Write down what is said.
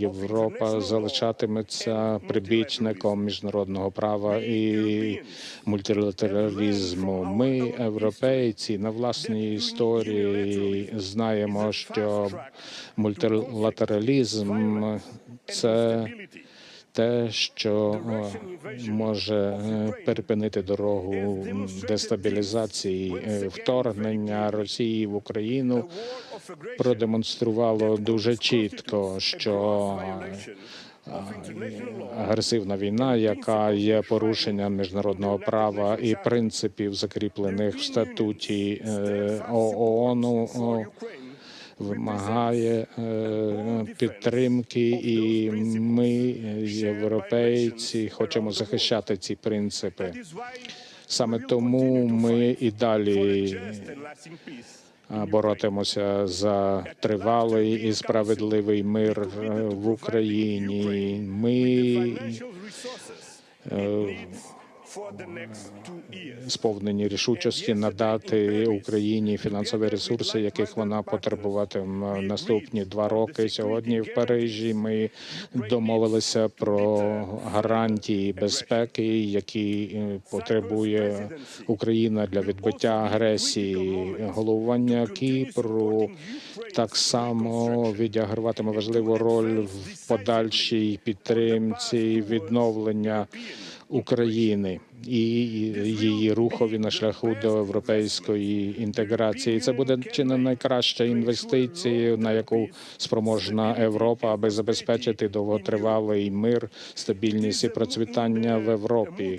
Європа залишатиметься прибічником міжнародного права і мультилатералізму. Ми, європейці, на власній історії знаємо, що мультилатералізм це те, що е, може е, перепинити дорогу дестабілізації Е, вторгнення Росії в Україну продемонструвало дуже чітко, що агресивна війна, яка є порушенням міжнародного права і принципів, закріплених в статуті ООН, вимагає е, підтримки, і ми, європейці, хочемо захищати ці принципи. Саме тому ми і далі боротимося за тривалий і справедливий мир е, в Україні. Ми е, сповнені рішучості надати Україні фінансові ресурси, яких вона потребуватиме наступні два роки. Сьогодні в Парижі ми домовилися про гарантії безпеки, які е, потребує Україна для відбиття агресії. Головування Кіпру так само відіграватиме важливу роль в подальшій підтримці відновлення. України і її рухові на шляху до європейської інтеграції. Це буде чи не найкраща інвестиція, на яку спроможна Європа, аби забезпечити довготривалий мир, стабільність і процвітання в Європі.